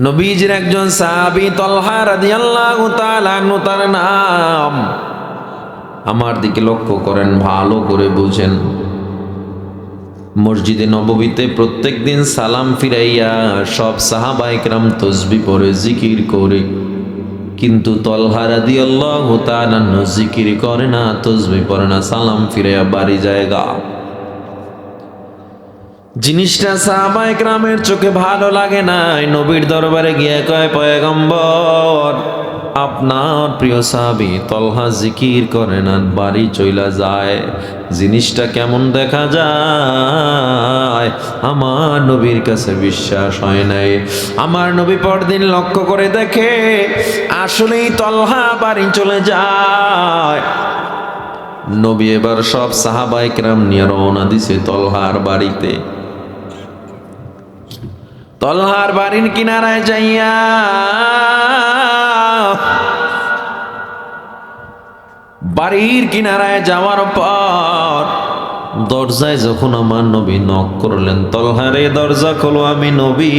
নবীজির একজন সাহাবি তলহা তাআলা আনহু তার নাম। আমার দিকে লক্ষ্য করেন, ভালো করে বুঝেন। মসজিদে নববীতে প্রত্যেক দিন সালাম ফিরাইয়া সব সাহাবা একরাম তসবি পরে জিকির করে। কিন্তু তলহা রাদিয়াল্লাহু তাআলা জিকির করে না, তসবি পড়ে না, সালাম ফিরাইয়া বাড়ি জায়গা জিনিসটা সাহাবায়ে গ্রামের চোখে ভালো লাগে নাই। নবীর দরবারে গিয়ে কয়, পয়গম্বর, আপনার প্রিয় সাহাবি তলহা জিকির করে না, বাড়ি চইলা যায়। জিনিসটা কেমন দেখা যায়? আমার নবীর কাছে বিশ্বাস হয় নাই। আমার নবী পরদিন লক্ষ্য করে দেখে, আসলেই তলহা বাড়ি চলে যায়। নবী এবার সব সাহাবাইকরাম নিয়ে রওনা দিছে তলহার বাড়িতে। তলহার বাড়ির কিনারায় যাইয়া। বাড়ির কিনারায় যাওয়ার পর দরজায় যখন আমার নবী নক করলেন তলহারে দরজা খোলো আমি নবী।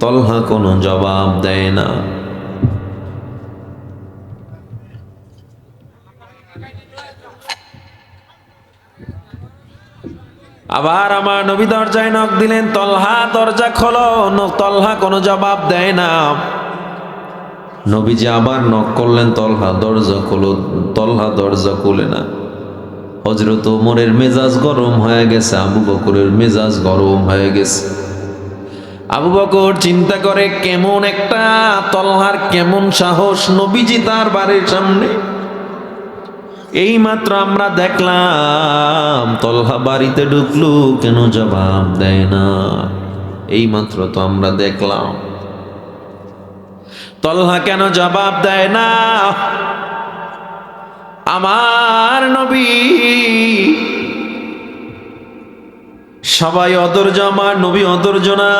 তলহা কোনো জবাব দেয় না। আবার আমার নবী দরজায় নখ দিলেন, তলহা দরজা খোলো। তলহা কোনো জবাব দেয় না। নবীজি আবার নখ করলেন, তলহা দরজা খোলো, তলহা দরজা খুলে না। হজরত ওমরের মেজাজ গরম হয়ে গেছে, আবু বকরের মেজাজ গরম হয়ে গেছে। আবু বকর চিন্তা করে, কেমন একটা তলহার কেমন সাহস নবীজি তার বাড়ির সামনে। এই মাত্র আমরা দেখলাম, তলহা বাড়িতে ঢুকলো, কেন জবাব দেয় না? এই মাত্র তো আমরা দেখলাম। তলহা কেন জবাব দেয় না? আমার নবী সবাই অদর্য আমার নবী অদর্য না।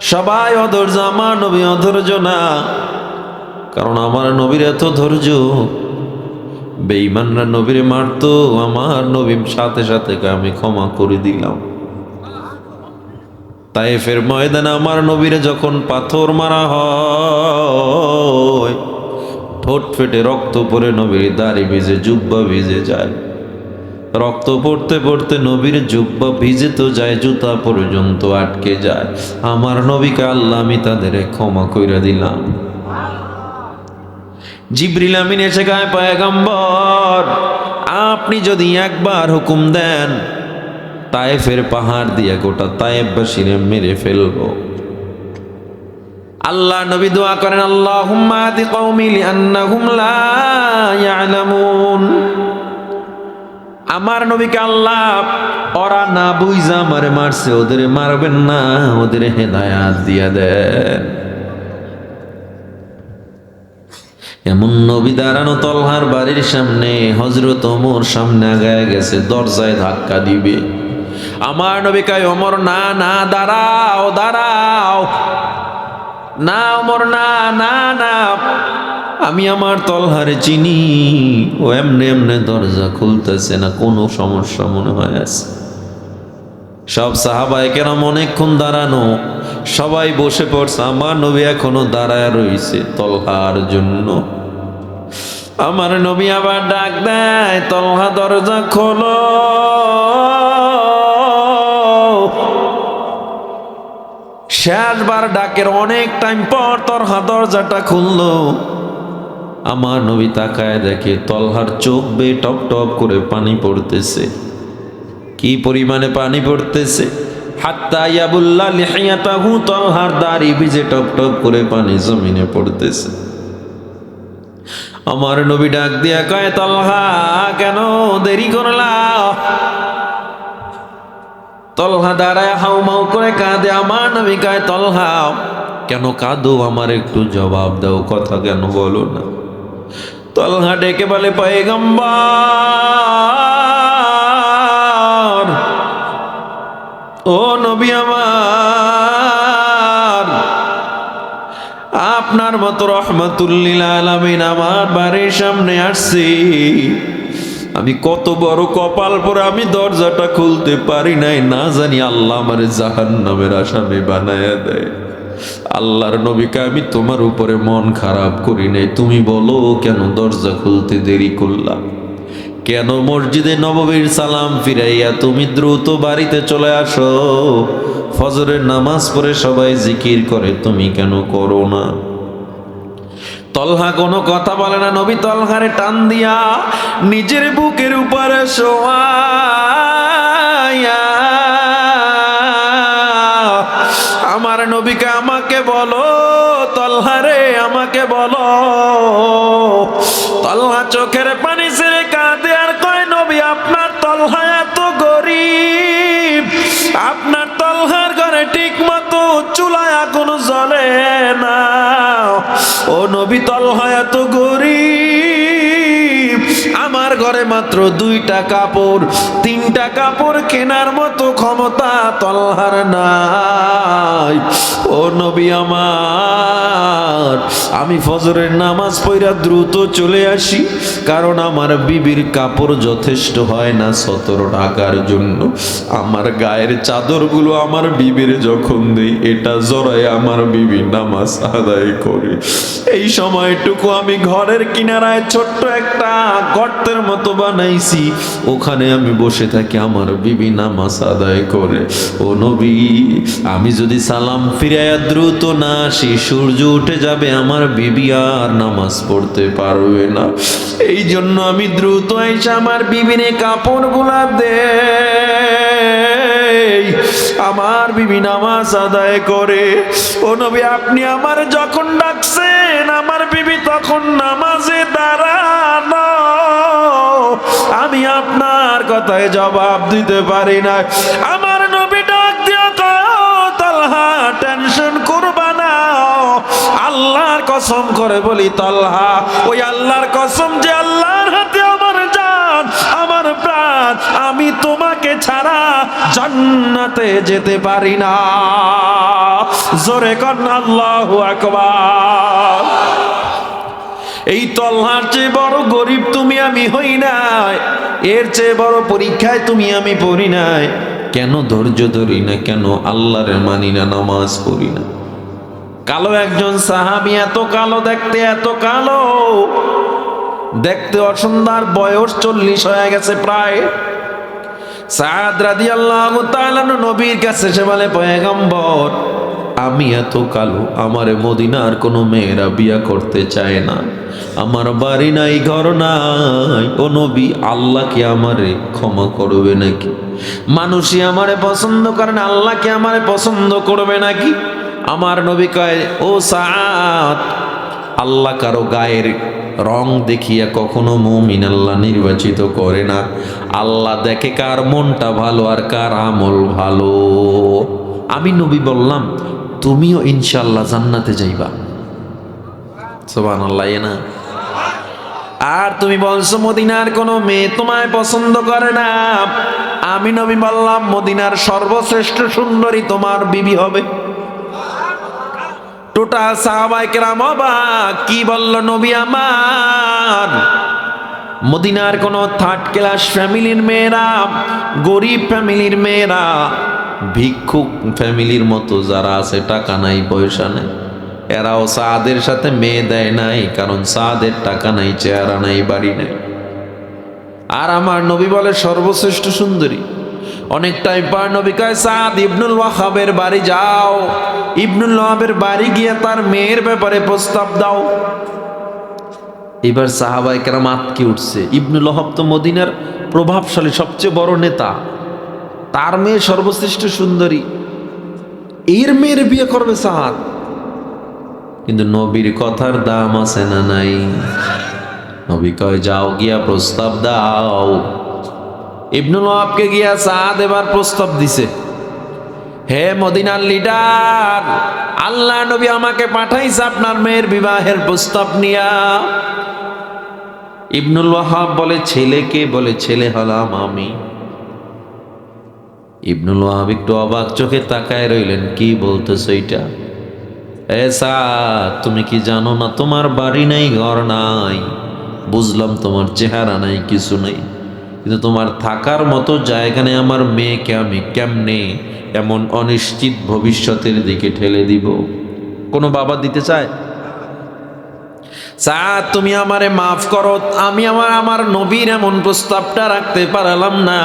সবাই অদর্য আমার নবী অদর্য না। কারণ আমার নবীর এত ধৈর্য। বেঈমানরা নবীরে মারতো, আমার নবীর সাথে সাথে আমি ক্ষমা করে দিলাম। তাই ফের ময়দানে আমার নবীরে যখন পাথর মারা হয়, ঠোঁট ফেটে রক্ত পরে নবীর দাড়ি ভিজে, জুব্বা ভিজে যায়। রক্ত পড়তে পড়তে নবীর জুব্বা ভিজে তো যায়, জুতা পর্যন্ত আটকে যায়। আমার নবীকে আল্লাহ আমি তাদের ক্ষমা কইরা দিলাম। জিব্রিল আমিন এসে গায়ে, পয়গম্বর, আপনি যদি একবার হুকুম দেন, তায়েফের পাহাড় দিয়ে গোটা তায়েফবাসীরে মেরে ফেলব। আল্লাহ নবী দোয়া করেন, আল্লাহুম্মা আদি কওমি লিআন্নাহুম লা ইয়ালামুন। আমার নবীকে আল্লাহ ওরা না বুঝা আমারে মারছে, ওদের মারবেন না, ওদের হেদায়াত দিয়া দেন। এমন নবী দাঁড়ানো তলহার বাড়ির সামনে হজরত ওমর সামনে আগায় গেছে, দরজায় ধাক্কা দিবে। আমার নবী কয়, ওমর, না না, দাঁড়াও দাঁড়াও। না, ওমর, না না না, আমি আমার তলহারে চিনি। ও এমনে এমনে দরজা খুলতেছে না, কোনো সমস্যা মনে হয় আছে? সব সাহাবায় কেন অনেকক্ষণ দাঁড়ানো। সবাই বসে পড়ছে, আমার নবী এখনও দাঁড়ায় রয়েছে তলহার জন্য। আমার নবী আবার ডাক দেয়, তলহা দরজা খোলো। শেষবার ডাকের অনেক টাইম পর তলহা দরজাটা খুললো। আমার নবী তাকায় দেখে তলহার চোখ বে টপ টপ করে পানি পড়তেছে। কি পরিমাণে পানি পড়তেছে? করে পানি পড়তেছে। আমার নবী ডাক দিয়া কয়, তলহা, কেন দেরি করলা তলহা দাঁড়ায় করে কাঁদে। আমার নবী কয়, তলহা, কেন কাঁদো? আমার একটু জবাব দাও, কথা কেন বলো না? তলহা ডেকে বলে, পয়গম্বর ও নবী আমার, আপনার মতো রহমতুল্লিল আলামিন আমার বাড়ির সামনে আসছি। আমি কত বড় কপাল পরে আমি দরজাটা খুলতে পারি নাই, না জানি আল্লাহ আমার জাহান নামের আসামি বানায়া দেয়। আল্লাহর নবীকে আমি তোমার উপরে মন খারাপ করি নাই, তুমি বলো কেন দরজা খুলতে দেরি করলাম কেন মসজিদে নববীর সালাম ফিরাইয়া তুমি দ্রুত বাড়িতে চলে আসো? ফজরের নামাজ পড়ে সবাই জিকির করে, তুমি কেন করো না? তলহা কোনো কথা বলে না, নবী তলহারে টান দিয়া নিজের বুকের উপরে শোয়াইয়া। আমার নবীকে আমাকে বলো, তলহারে আমাকে বলো, তলহা চোখের ও নবী তলহা এত গরিব মাত্র দুইটা কাপড়, তিনটা কাপড় কেনার মতো ক্ষমতা তলহার নাই। ও নবী আমার, আমি ফজরের নামাজ পড়া দ্রুত চলে আসি, কারণ আমার বিবির কাপড় যথেষ্ট হয় না সতেরো টাকার জন্য। আমার গায়ের চাদরগুলো আমার বিবির যখন দেই, এটা জড়ায় আমার বিবি নামাজ আদায় করে। এই সময়টুকু আমি ঘরের কিনারায় ছোট্ট একটা গর্তের মতো বানাইছি, ওখানে আমি বসে থাকি আমার বিবি নামাজ আদায় করে। ও নবী, আমি যদি সালাম ফিরাইয়া দ্রুত না আসি, সূর্য উঠে যাবে আমার বিবি আর নামাজ পড়তে পারবে না। এই জন্য আমি দ্রুত এসে আমার বিবিনে কাপড়গুলা দে আমার বিবি নামাজ আদায় করে। ও নবী, আপনি আমার যখন ডাকছেন, আমার বিবি তখন নামাজে দাঁড়ানো কথায় জবাব দিতে পারি না। আমার নবী ডাক দিয়ে তালহা টেনশন করবা না। আল্লাহর কসম করে বলি, তালহা, ওই আল্লাহর কসম যে আল্লাহর হাতে আমার জান, আমার প্রাণ, আমি তোমাকে ছাড়া জান্নাতে যেতে পারি না। জোরে কন, আল্লাহু আকবার। এই তল্লার চেয়ে বড় গরিব তুমি আমি হই নাই। এর চেয়ে বড় পরীক্ষায় তুমি আমি পড়ি নাই। কেন ধৈর্য ধরি না, কেন আল্লাহরে মানি না, নামাজ পড়ি না। কালো একজন সাহাবি এত কালো, দেখতে এত কালো। দেখতে অসুন্দর বয়স চল্লিশ হয়ে গেছে প্রায়। সাদ রাদি আল্লাহ নবীর কাছে সে বলে, পয়গম্বর আমি এত কালো, আমারে মদিনার কোনো মেয়েরা বিয়া করতে চায় না। আমার বাড়ি নাই, ঘর নাই। ও নবী, আল্লাহ কি আমারে ক্ষমা করবে নাকি? মানুষই আমারে পছন্দ করে না, আল্লাহ কি আমারে পছন্দ করবে নাকি? আমার নবী কয়, ও সাদ আল্লাহ কারও গায়ের রং দেখিয়া কখনো মুমিন আল্লাহ নির্বাচিত করে না। আল্লাহ দেখে কার মনটা ভালো আর কার আমল ভালো। আমি নবী বললাম তুমিও ইনশাল্লাহ জান্নাতে যাইবা। সোবান আল্লাহ না। আর তুমি বলছো, মদিনার কোনো মেয়ে তোমায় পছন্দ করে না। আমি নবী বললাম, মদিনার সর্বশ্রেষ্ঠ সুন্দরী তোমার বিবি হবে। টোটাল সাহাবাই কেরাম অবাক, কি বলল নবী আমার? মদিনার কোন থার্ড ক্লাস ফ্যামিলির মেয়েরা, গরিব ফ্যামিলির মেয়েরা ভিক্ষুক ফ্যামিলির মতো যারা আছে, টাকা নাই, পয়সা নেই। এরাও সাদের সাথে মেয়ে দেয় নাই, কারণ সাদের টাকা নাই, চেহারা নাই, বাড়ি নাই। আর আমার নবী বলে, সর্বশ্রেষ্ঠ সুন্দরী। অনেক টাইম পর নবী কয়, সাদ ইবনুল ওয়াহাবের বাড়ি যাও। ইবনুল ওয়াহাবের বাড়ি গিয়ে তার মেয়ের ব্যাপারে প্রস্তাব দাও। এবার সাহাবাই কেরাম আতকে উঠছে। ইবনুল ওয়াহাব তো মদিনার প্রভাবশালী সবচেয়ে বড় নেতা। তার মেয়ে সর্বশ্রেষ্ঠ সুন্দরী। এর মেয়ের বিয়ে করবে সাহাদ কিন্তু নবীর কথার দাম আছে না নাই? নবী কয়, যাও গিয়া প্রস্তাব দাও। ইবনুল ওয়াহাবকে গিয়া সাদ এবার প্রস্তাব দিছে। হে মদিনার লিডার, আল্লাহ নবী আমাকে পাঠাইছে আপনার মেয়ের বিবাহের প্রস্তাব নিয়া। ইবনুল ওয়াহাব বলে, ছেলেকে? বলে, ছেলে হলাম আমি। ইবনুল ওয়াহাব একটু অবাক চোখে তাকায় রইলেন, কি বলতেছো এইটা এসা তুমি কি জানো না তোমার বাড়ি নাই, ঘর নাই? বুঝলাম তোমার চেহারা নাই, কিছু নেই। কিন্তু তোমার থাকার মতো জায়গা নেই, আমার মেয়েকে আমি কেমনে এমন অনিশ্চিত ভবিষ্যতের দিকে ঠেলে দিব? কোনো বাবা দিতে চায়? সাদ, তুমি আমারে মাফ করো, আমি আমার আমার নবীর এমন প্রস্তাবটা রাখতে পারলাম না।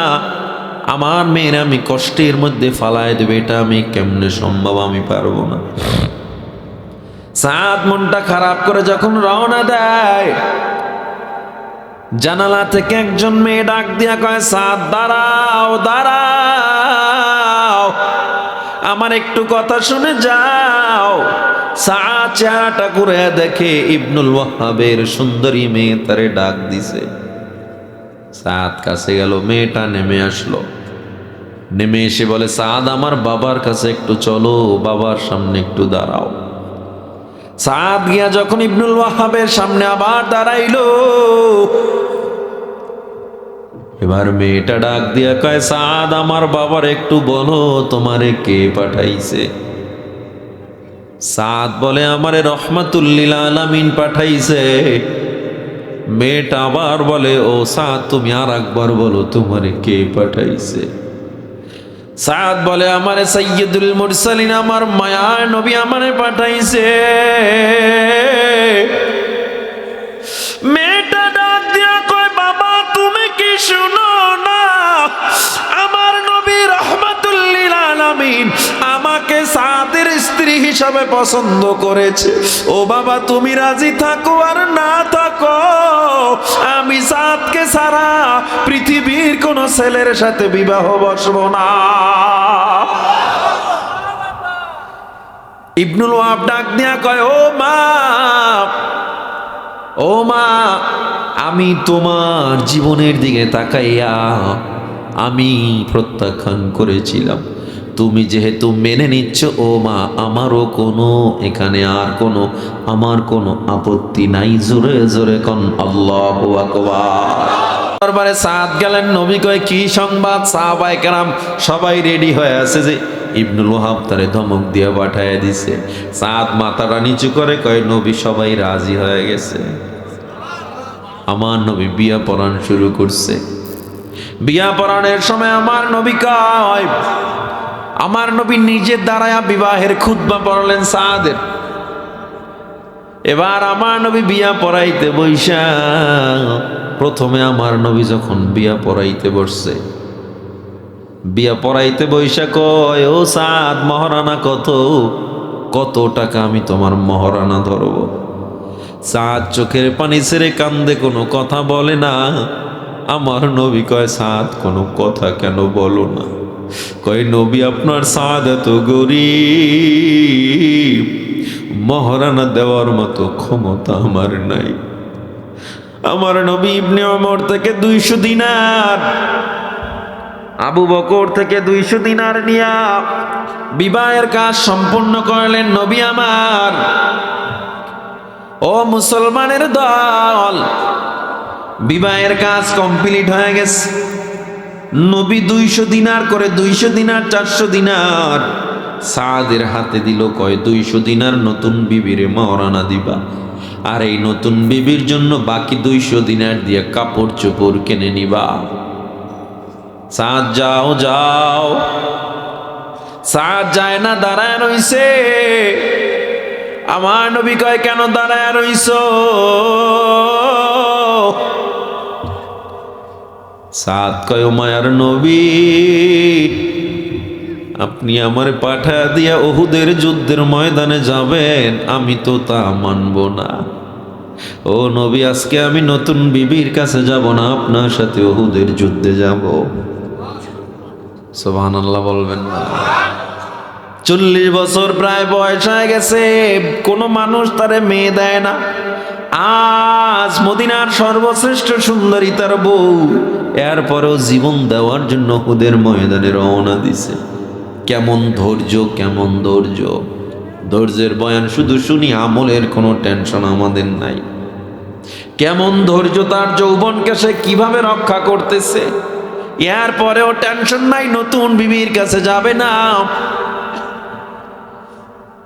আমার মেয়ের আমি কষ্টের মধ্যে ফালায় দেবে, এটা আমি কেমনে সম্ভব আমি পারব না। সাত মনটা খারাপ করে যখন রওনা দেয়, জানালা থেকে একজন মেয়ে ডাক দিয়া কয় সাত দাঁড়াও দাঁড়াও, আমার একটু কথা শুনে যাও। সাদ চেহারাটা করে দেখে ইবনুল ওয়াহাবের সুন্দরী মেয়ে তারে ডাক দিছে। সাদ কাছে গেল, মেয়েটা নেমে আসলো। নেমে এসে বলে, সাদ, আমার বাবার কাছে একটু চলো, বাবার সামনে একটু দাঁড়াও। সাদ গিয়া যখন ইবনুল ওয়াহাবের সামনে আবার দাঁড়াইলো, এবার মেয়েটা ডাক দিয়া কয়, সাদ, আমার বাবার একটু বলো, তোমারে কে পাঠাইছে? সাদ বলে, আমারে রহমাতুল্লিল আলামিন পাঠাইছে। মেয়েটা আবার বলে, ও সাদ, তুমি আর একবার বলো, তোমারে কে পাঠাইছে? সাদ বলে, আমারে সৈয়দুল মুরসালিন, আমার মায়া নবী আমারে পাঠাইছে। হিসাবে পছন্দ করেছে। ও বাবা, তুমি রাজি থাকো আর না থাকো। আমি সাদকে সারা পৃথিবীর কোন ছেলের সাথে বিবাহ বসবো না। ইবনুল ওয়াব ডাক দিয়া কয়, ও মা ও মা, আমি তোমার জীবনের দিকে তাকাইয়া আমি প্রত্যাখ্যান করেছিলাম। তুমি যেহেতু মেনে নিচ্ছ, ও মা, আমারও কোনো, এখানে আর কোনো, আমার কোনো আপত্তি নাই। জোরে জোরে কন, আল্লাহ দরবারে সাদ গেলেন, নবী কয়, কি সংবাদ, সাহাবায়ে কেরাম? সবাই রেডি হয়ে আছে যে ইবনুল ওহাব তারে ধমক দিয়ে পাঠায় দিছে। সাদ মাথাটা নিচু করে কয়, নবী সবাই রাজি হয়ে গেছে। আমার নবী বিয়া পড়ান শুরু করছে। বিয়া পড়ানোর সময় আমার নবী কয় আমার নবী নিজের দ্বারায়া বিবাহের খুদ্া পড়লেন সাদের। এবার আমার নবী বিয়া পড়াইতে বৈশা, প্রথমে আমার নবী যখন বিয়া পড়াইতে বসছে। বিয়া পড়াইতে বৈশা কয়, ও সাদ, মহারানা কত? কত টাকা আমি তোমার মহারানা ধরব? সাদ চোখের পানি ছেড়ে কান্দে, কোনো কথা বলে না। আমার নবী কয়, সাদ, কোনো কথা কেন বলো না? কয় নবী, আপনার সাদ এত গরিব। মহারানা দেওয়ার মতো ক্ষমতা আমার নাই। আমার নবী ইবনে অমর থেকে দুইশো দিনার, আবু বকর থেকে দুইশো দিনার নিয়া বিবাহের কাজ সম্পূর্ণ করলেন নবী আমার। ও মুসলমানের দল, বিবাহের কাজ কমপ্লিট হয়ে গেছে। নবী দুইশো দিনার করে দুইশো দিনার, চারশো দিনার। সাদের হাতে দিল কয়, দুইশো দিনার নতুন বিবিরে মহারানা দিবা। আর এই নতুন বিবির জন্য বাকি দুইশো দিনার দিয়ে কাপড় চোপড় কিনে নিবা। সাদ যাও যাও। সাদ যায় না, দাঁড়ায় রইছে। আমার নবী কয়, কেন দাঁড়ায় রইছ? সাদ কয়, মায়ার নবী, আপনি আমার পাঠা দিয়া ওহুদের যুদ্ধের ময়দানে যাবেন, আমি তো তা মানব না। ও নবী, আজকে আমি নতুন বিবির কাছে যাব না, আপনার সাথে ওহুদের যুদ্ধে যাব। সোহান আল্লাহ বলবেন না। চল্লিশ বছর প্রায় বয়স হয়ে গেছে, কোনো মানুষ তারে মেয়ে দেয় না। আজ মদিনার সর্বশ্রেষ্ঠ সুন্দরী তার বউ। এরপরেও জীবন দেওয়ার জন্য হুদের ময়দানে রওনা দিছে। কেমন ধৈর্য কেমন ধৈর্য ধৈর্যের বয়ান শুধু শুনি, আমলের কোনো টেনশন আমাদের নাই। কেমন ধৈর্য তার যৌবনকে সে কীভাবে রক্ষা করতেছে? এর পরেও টেনশন নাই, নতুন বিবির কাছে যাবে না।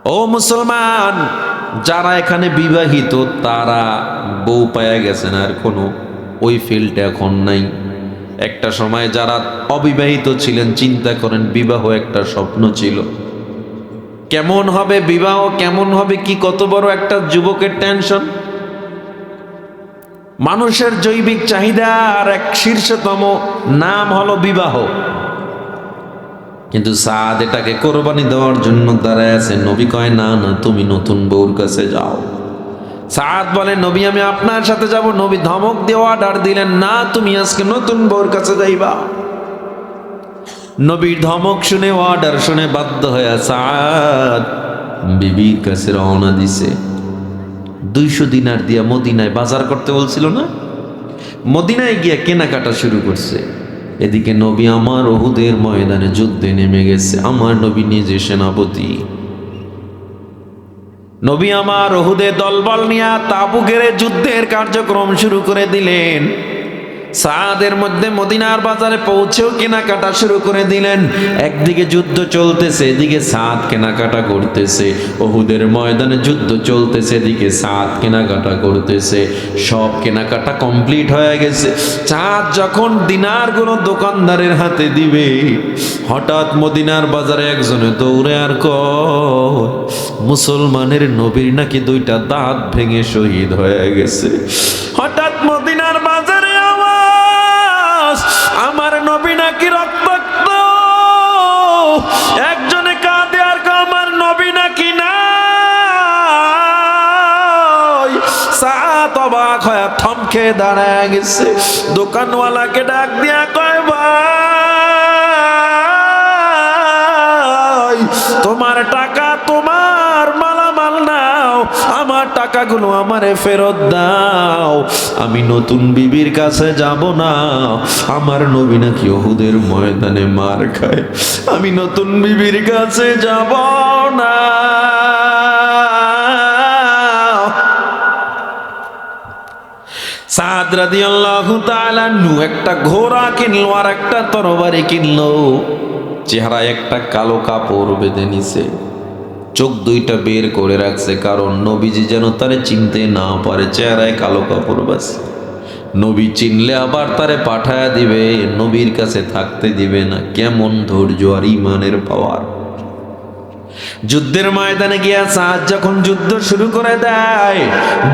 ও মুসলমান, যারা এখানে বিবাহিত, তারা বউ পায়া গেছেন আর কোনো। ওই ফিল্ড এখন নাই। একটা সময় যারা অবিবাহিত ছিলেন, চিন্তা করেন, বিবাহ একটা স্বপ্ন ছিল। কেমন হবে বিবাহ, কেমন হবে কি, কত বড় একটা যুবকের টেনশন মানুষের জৈবিক চাহিদার এক শীর্ষতম নাম হলো বিবাহ। কিন্তু সাদ এটাকে কোরবানি দেওয়ার জন্য দাঁড়ায় আছে। নবী কয়, না না, তুমি নতুন বউর কাছে যাও। সাদ বলে, নবী, আমি আপনার সাথে যাব। নবী ধমক দেওয়া ডার দিলেন, না, তুমি আজকে নতুন বউর কাছে যাইবা। নবীর ধমক শুনে অর্ডার শুনে বাধ্য হয়ে সাদ বিবির কাছে রওনা দিছে। দুইশো দিনার দিয়া মদিনায় বাজার করতে বলছিল না? মদিনায় গিয়া কেনাকাটা শুরু করছে। এদিকে নবী আমার ওহুদের ময়দানে যুদ্ধে নেমে গেছে। আমার নবী নিজে সেনাপতি। নবী আমার ওহুদের দলবল নিয়ে তাবু গেড়ে যুদ্ধের কার্যক্রম শুরু করে দিলেন। সাদের মধ্যে মদিনার বাজারে পৌঁছেও কেনাকাটা শুরু করে দিলেন। একদিকে যুদ্ধ চলতেছে, এদিকে সাদ কেনাকাটা করতেছে। ওহুদের ময়দানে যুদ্ধ চলতেছে, এদিকে সাদ কেনাকাটা করতেছে। সব কেনাকাটা কমপ্লিট হয়ে গেছে। চাঁদ যখন দিনার দিনারগুলো দোকানদারের হাতে দিবে, হঠাৎ মদিনার বাজারে একজনে দৌড়ে আর ক মুসলমানের নবীর নাকি দুইটা দাঁত ভেঙে শহীদ হয়ে গেছে? হঠাৎ নবী নাকি রক্তাক্ত? একজনে কাঁদে আর আমার নবী নাকি না? সাত থমকে দাঁড়ায় গেছে। দোকানওয়ালাকে ডাক দিয়া টাকাগুলো আমারে ফেরত দাও। আমি নতুন বিবির কাছে যাব না। আমার নবী নাকি ওহুদের ময়দানে মার খায়। আমি নতুন বিবির কাছে যাব না। একটা ঘোড়া কিনলো আর একটা তরবারি কিনলো। চেহারায় একটা কালো কাপড় বেঁধে নিছে। চোখ দুইটা বের করে রাখছে, কারণ নবীজি যেন তারে চিনতে না পারে, চেহারায় কালো কাপড় নবী চিনলে আবার তারে পাঠায়া দিবে, নবীর কাছে থাকতে দিবে না। কেমন ধৈর্য আর ইমানের পাওয়ার। যুদ্ধের ময়দানে গিয়া সাদ যখন যুদ্ধ শুরু করে দেয়,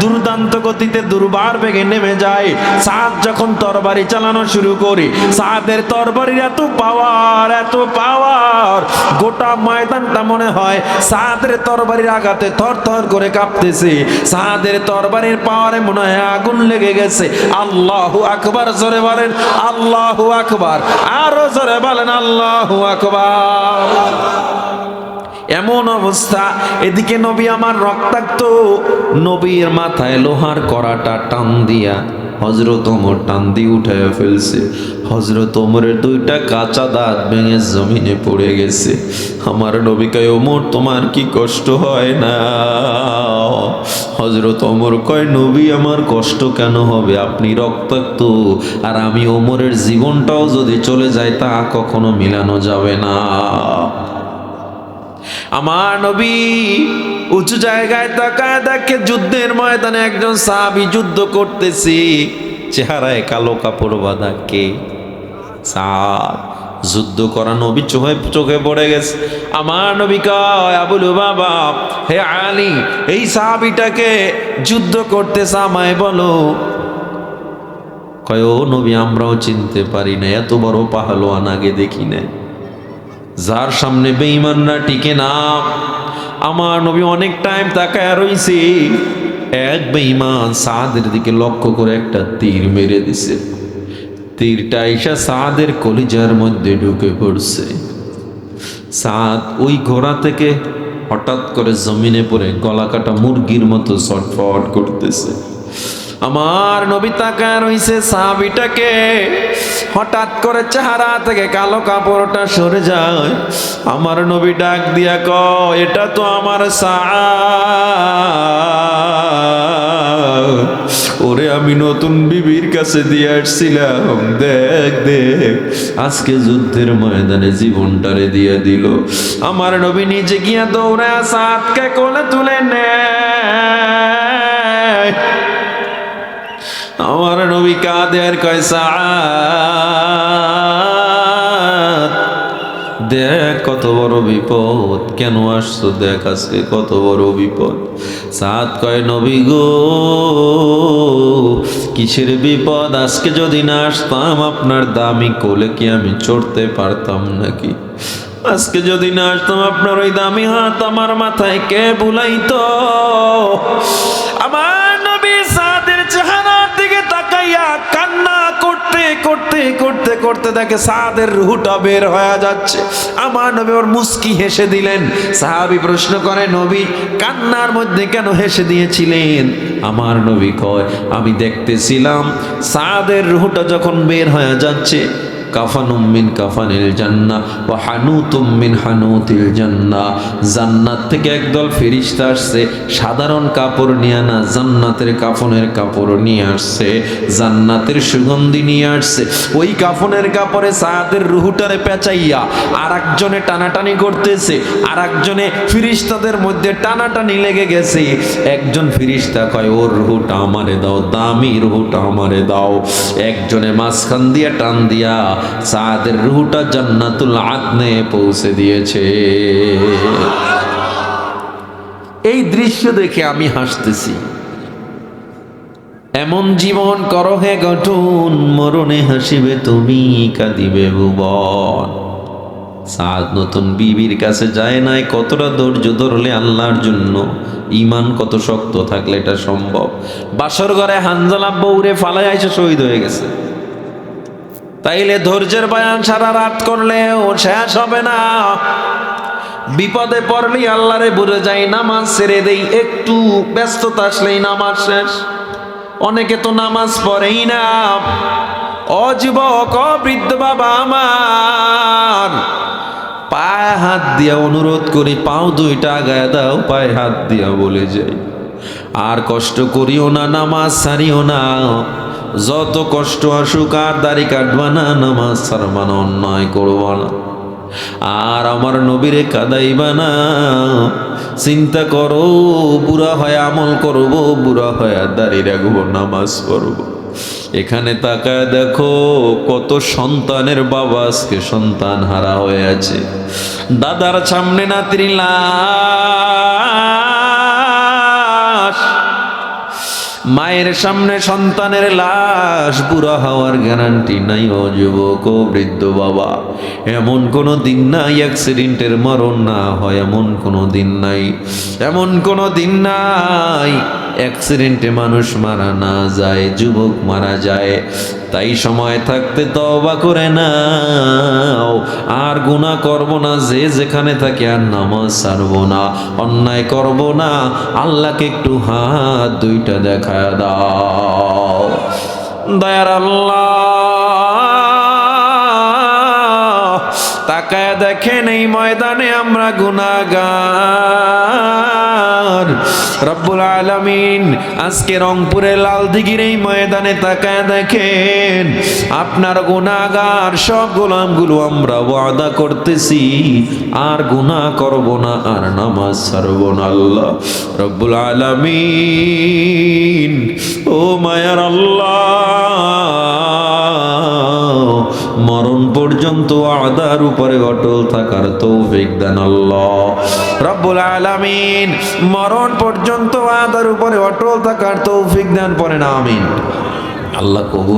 দুর্দান্ত গতিতে দুর্বার বেগে নেমে যায়। সাদ যখন তরবারি চালানো শুরু করে, সাদের তরবারির এত পাওয়ার এত পাওয়ার গোটা ময়দানটা মনে হয় সাদের তরবারির আঘাতে থর থর করে কাঁপতেছে। সাদের তরবারির পাওয়ারে মনে হয় আগুন লেগে গেছে। আল্লাহু আকবার, জোরে বলেন, আল্লাহু আকবার, আরও জোরে বলেন, আল্লাহু আকবার। এমন অবস্থা। এদিকে নবী আমার রক্তাক্ত। নবীর মাথায় লোহার করাটা টান দিয়া হজরত ওমর টান দিয়ে উঠায় ফেলছে। হজরত ওমরের দুইটা কাঁচা দাঁত ভেঙে জমিনে পড়ে গেছে। আমার নবিকায় ওমর, তোমার কি কষ্ট হয় না? হজরত ওমর কয়, নবী, আমার কষ্ট কেন হবে? আপনি রক্তাক্ত। আর আমি ওমরের জীবনটাও যদি চলে যায়, তা কখনো মিলানো যাবে না। আমার নবী উঁচু জায়গায় তাকায় দেখে যুদ্ধের ময়দানে একজন সাহাবি যুদ্ধ করতেছি। চেহারায় কালো কাপড় বাঁধা কে? সাদ যুদ্ধ করা নবী চোখে চোখে পড়ে গেছে। আমার নবী কয়, আবুল বাবা, হে আলী, এই সাহাবিটাকে যুদ্ধ করতে সামায় বলো। কয়, ও নবী, আমরাও চিনতে পারি না, এত বড় পাহলোয়ান আগে দেখি না যার সামনে বেঈমানরা টিকে না। আমার নবী অনেক টাইম তাকায় রইছে। এক বেঈমান সাদের দিকে লক্ষ্য করে একটা তীর মেরে দিছে। তীরটা ঈশা সাদের কলিজার মধ্যে ঢুকে পড়ছে। সাদ ওই ঘোড়া থেকে হঠাৎ করে জমিনে পড়ে গলা কাটা মুরগির মতো ছটফট করতেছে। আমার নবী তাকায় রইছে সাহাবিটাকে হঠাৎ করে চেহারা থেকে কালো কাপড়টা সরে যায়। আমার নবী ডাক দিয়া ক এটা তো আমার ওরে আমি নতুন বিবির কাছে দিয়ে আসছিলাম। দেখ দেখ, আজকে যুদ্ধের ময়দানে জীবনটারে দিয়ে দিল। আমার নবী নিজে গিয়া দৌড়ে সাতকে কোলে তুলে নেয়। আমার নবী কাঁদে আর কয় দেখ কত বড় বিপদ, কেন আসছো? দেখ আজকে কত বড় বিপদ। সাত কয়, নবী গো, কিসের বিপদ? আজকে যদি না আসতাম, আপনার দামি কোলে কি আমি চড়তে পারতাম নাকি? আজকে যদি না আসতাম, আপনার ওই দামি হাত আমার মাথায় কে বুলাইতো? করতে করতে করতে দেখে সাদের রুহুটা বের হয়ে যাচ্ছে। আমার নবী ওর মুস্কি হেসে দিলেন। সাহাবি প্রশ্ন করে, নবী, কান্নার মধ্যে কেন হেসে দিয়েছিলেন? আমার নবী কয়, আমি দেখতেছিলাম সাদের রুহুটা যখন বের হয়ে যাচ্ছে কাফানুম মিন কাফানিল জান্নাহ ওয়া হানুতুম মিন হানুতিল জান্নাহ। জান্নাত থেকে একদল ফেরেশতা আসছে, সাধারণ কাপড় নিয়ে না, জান্নাতের কাফনের কাপড় নিয়ে আসছে, জান্নাতের সুগন্ধি নিয়ে আসছে। ওই কাফনের কাপড়ে সাদের রুহুটারে পেঁচাইয়া আর একজনে টানাটানি করতেছে আর একজনে ফিরিস্তাদের মধ্যে টানাটানি লেগে গেছে। একজন ফিরিস্তা কয়, ওর রুহুটা আমারে দাও, দামি রুহুটা আমারে দাও। একজনে মাঝখান দিয়া টান দিয়া সাদের রুহুটা জান্নাতুল আদনে পৌঁছে দিয়েছে। এই দৃশ্য দেখে আমি হাসতেছি। এমন জীবন করো হে গঠন, মরণে হাসিবে তুমি, কাঁদিবে ভুবন। সাদ নতুন বিবির কাছে যায় নাই, কতটা ধৈর্য ধরলে আল্লাহর জন্য? ইমান কত শক্ত থাকলে এটা সম্ভব? বাসর ঘরে হানজালা বৌরে ফালাই এসে শহীদ হয়ে গেছে। তাইলে ধৈর্যের বয়ান সারা রাত করলে ও শেষ হবে না। বিপদে পড়লেই আল্লাহরে বুঝে যাই, নামাজ ছেড়ে দেই, একটু ব্যস্ততা আসলেই নামাজ শেষ। অনেকে তো নামাজ পড়েই না। অযুবক বৃদ্ধ বাবা আমার, পায়ে হাত দিয়া অনুরোধ করি, পাও দুইটা গায়ে দাও, পায়ে হাত দিয়া বলে যাই। আর কষ্ট করিও না, নামাজ ছাড়িও না। যত কষ্ট আসুক আর দাড়ি কাটবা না, নামাজ ছাড়বা না, অন্যায় করবা না। আর আমার নবীরে কাদাইবা না। চিন্তা করো, বুড়া হয় আমল করব, বুড়া হয় দাঁড়িয়ে রাখব, নামাজ পড়ব। এখানে তাকায় দেখো, কত সন্তানের বাবা আজকে সন্তান হারা হয়ে আছে। দাদার সামনে নাতির লাশ। মায়ের সামনে সন্তানের লাশ, বুড়া হওয়ার গ্যারান্টি নাই ও যুবক, ও বৃদ্ধ বাবা। এমন কোনো দিন নাই অ্যাক্সিডেন্টের মরণ না হয়, এমন কোনো দিন নাই, এমন কোনো দিন নাই। অ্যাক্সিডেন্টে মানুষ মারা না যায়, যুবক মারা যায়। তাই সময় থাকতে তবা করে নাও। আর গুণা করব না, যে যেখানে থাকে আর নামাজ ছাড়বো না। অন্যায় করব না, আল্লাহকে একটু হাত দুইটা দেখা দাও। দয়ার আল্লাহ তাকায় দেখেন এই ময়দানে আমরা গুনাগার রব্বুল আলামিন, আজকে রংপুরে লাল দিঘির এই ময়দানে তাকায় দেখেন, আপনার গুনাগার সব গোলামগুলো আমরা ওয়াদা করতেছি, আর গুনাহ করব না, আর নামাজ ছাড়ব না, আল্লাহ রব্বুল আলামিন, ও মায়ার আল্লাহ মরণ পর্যন্ত আদার উপরে অটল থাকার তৌফিক দেন আল্লাহ। রব্বুল আলামিন, মরণ পর্যন্ত আদার উপরে অটল থাকার তৌফিক দেন পরে না, আমিন। আল্লাহ কবুল